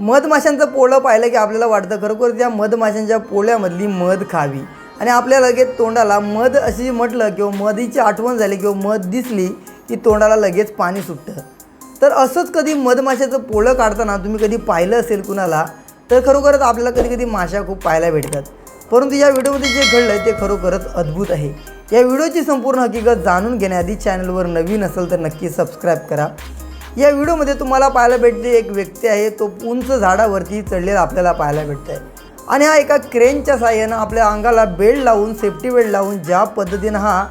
मधमाशांचं पोळं पाहिलं की आपल्याला वाटतं खरोखर त्या मधमाशांच्या पोळ्यामधली मध खावी. आणि आपल्या लगेच तोंडाला मध अशी म्हटलं किंवा मधीची आठवण झाली किंवा मध दिसली की तोंडाला लगेच पाणी सुटतं. तर असंच कधी मधमाशाचं पोळं काढताना तुम्ही कधी पाहिलं असेल कुणाला तर खरोखरच आपल्याला कधी कधी माशा खूप पाहायला भेटतात. परंतु या व्हिडिओमध्ये जे घडलं आहे ते खरोखरच अद्भुत आहे. या व्हिडिओची संपूर्ण हकीकत जाणून घेण्याआधी चॅनलवर नवीन असेल तर नक्की सबस्क्राईब करा. या व्हिडिओमध्ये तुम्हाला पाहायला भेटते एक व्यक्ती आहे तो उंच झाडावरती चढलेला आपल्याला पाहायला भेटत आहे आणि हा एका क्रेनच्या साह्यानं आपल्या अंगाला बेल्ट लावून सेफ्टी बेल्ट लावून ज्या पद्धतीनं हा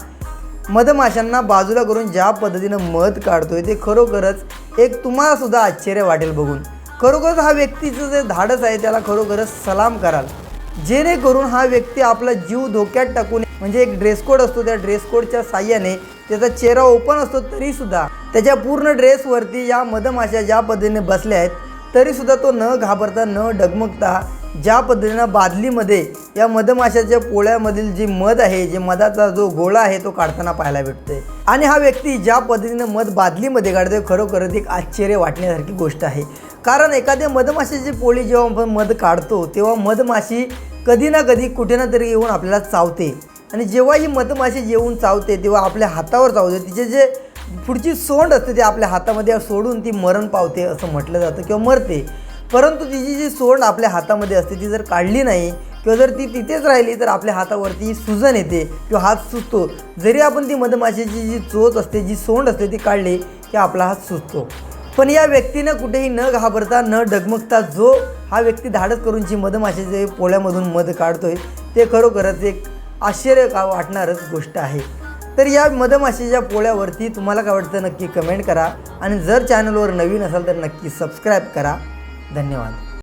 मधमाशांना बाजूला करून ज्या पद्धतीनं मध काढतो आहे ते खरोखरच एक तुम्हालासुद्धा आश्चर्य वाटेल बघून. खरोखरच हा व्यक्तीचं जे धाडस आहे त्याला खरोखरच सलाम कराल. जेणेकरून हा व्यक्ती आपला जीव धोक्यात टाकून म्हणजे एक ड्रेस कोड असतो त्या ड्रेस कोडच्या साह्याने त्याचा चेहरा ओपन असतो तरीसुद्धा त्याच्या पूर्ण ड्रेसवरती या मधमाशा ज्या पद्धतीने बसल्या आहेत तरीसुद्धा तो न घाबरता न डगमगता ज्या पद्धतीनं बादलीमध्ये या मधमाशाच्या पोळ्यामधील जी मध आहे जे मधाचा जो गोळा आहे तो काढताना पाहायला भेटतोय. आणि हा व्यक्ती ज्या पद्धतीनं मध बादलीमध्ये काढतोय खरोखरच एक आश्चर्य वाटण्यासारखी गोष्ट आहे. कारण एखाद्या मधमाशाची पोळी जेव्हा आपण मध काढतो तेव्हा मधमाशी कधी ना कधी कुठे ना तरी येऊन आपल्याला चावते. आणि जेव्हा ही मधमाशी येऊन चावते तेव्हा आपल्या हातावर चावते. तिचे जे पुढची सोंड असते ते आपल्या हातामध्ये सोडून ती मरण पावते असं म्हटलं जातं किंवा मरते. परंतु तिची जी सोंड आपल्या हातामध्ये असते ती जर काढली नाही किंवा जर ती तिथेच राहिली तर आपल्या हातावरती सुजन येते किंवा हात सुचतो जरी आपण ती मधमाशीची जी चोच असते जी सोंड असते ती काढली की आपला हात सुचतो पण या व्यक्तीनं कुठेही न घाबरता न डगमगता जो हा व्यक्ती धाडस करून जी मधमाशीचे पोळ्यामधून मध काढतोय ते खरोखरच एक आश्चर्य का वाटणारच गोष्ट आहे. तर या मधमाशीच्या पोळ्यावरती तुम्हाला काय वाटतं नक्की कमेंट करा आणि जर चॅनलवर नवीन असाल तर नक्की सबस्क्राईब करा. धन्यवाद.